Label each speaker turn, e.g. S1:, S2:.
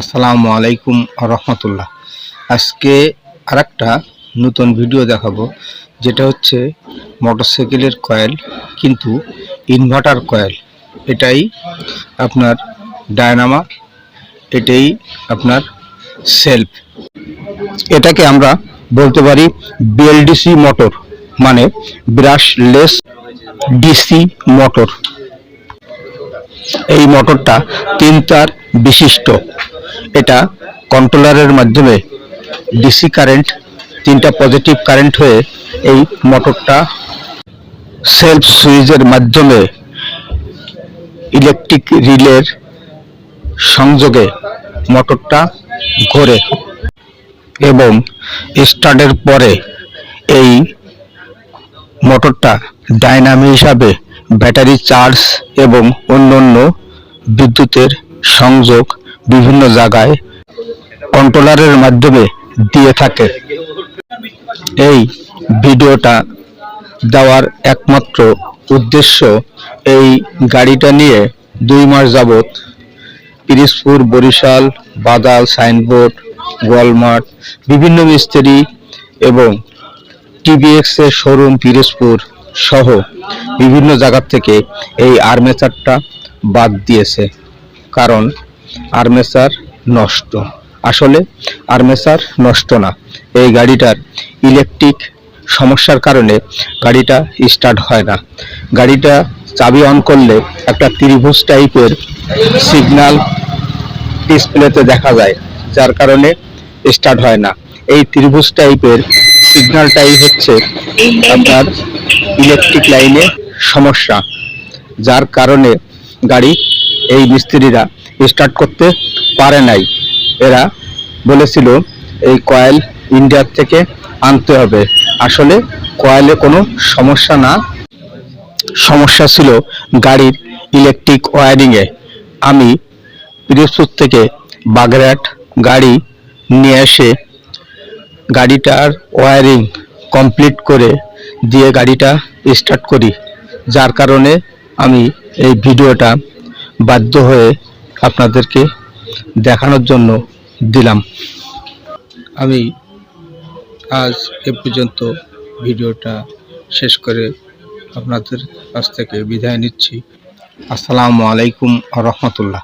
S1: আসসালামু আলাইকুম রহমতুল্লাহ। আজকে আরেকটা নতুন ভিডিও দেখাবো, যেটা হচ্ছে মোটরসাইকেলের কয়েল, কিন্তু ইনভার্টার কয়েল। এটাই আপনার ডায়নামা, এটাই আপনার সেলফ। এটাকে আমরা বলতে পারি বিএলডিসি মোটর মানে ব্রাশলেস ডিসি মোটর। এই মোটরটা তিন তার বিশিষ্ট। এটা কন্ট্রোলারের মাধ্যমে ডিসি কারেন্ট তিনটা পজিটিভ কারেন্ট হয়ে এই মোটরটা সেলফ সুইচের মাধ্যমে ইলেকট্রিক রিলের সংযোগে মোটরটা ঘোরে এবং স্টার্টের পরে এই মোটরটা ডাইনামি হিসাবে ব্যাটারি চার্জ এবং অন্যান্য বিদ্যুতের সংযোগ বিভিন্ন জায়গায় কন্ট্রোলারের মাধ্যমে দিয়ে থাকে। এই ভিডিওটা দেওয়ার একমাত্র উদ্দেশ্য এই গাড়িটা নিয়ে দুই মাস যাবৎ পিরিজপুর, বরিশাল বাদাল সাইনবোর্ড, ওয়ালমার্ট, বিভিন্ন মিস্ত্রি এবং টিভিএক্স এর শোরুম পিরোজপুর সহ বিভিন্ন জায়গা থেকে এই আর্মেচারটা বাদ দিয়েছে। কারণ আর্মেচার নষ্ট। আসলে আর্মেচার নষ্ট না। এই গাড়িটার ইলেকট্রিক সমস্যার কারণে গাড়িটা স্টার্ট হয় না। গাড়িটা চাবি অন করলে একটা ত্রিভুজ টাইপের সিগন্যাল ডিসপ্লেতে দেখা যায়, যার কারণে স্টার্ট হয় না। এই ত্রিভুজ টাইপের সিগন্যালটাই হচ্ছে আপনার ইলেকট্রিক লাইনে সমস্যা, যার কারণে গাড়ি এই মিস্ত্রিরা স্টার্ট করতে পারে নাই। এরা বলেছিল, এই কয়েল ইন্ডিয়ার থেকে আনতে হবে। আসলে কয়েলে কোনো সমস্যা না। সমস্যা ছিল গাড়ির ইলেকট্রিক ওয়ারিংয়ে আমি পিরোজপুর থেকে বাগেরহাট গাড়ি নিয়ে এসে গাড়িটার ওয়ারিং কমপ্লিট করে দিয়ে গাড়িটা স্টার্ট করি। যার কারণে আমি এই ভিডিওটা বাধ্য হয়ে আপনাদেরকে দেখানোর জন্য দিলাম। আমি আজ এ পর্যন্ত ভিডিওটা শেষ করে আপনাদের কাছ থেকে বিদায় নিচ্ছি। আসসালামু আলাইকুম রহমতুল্লাহ।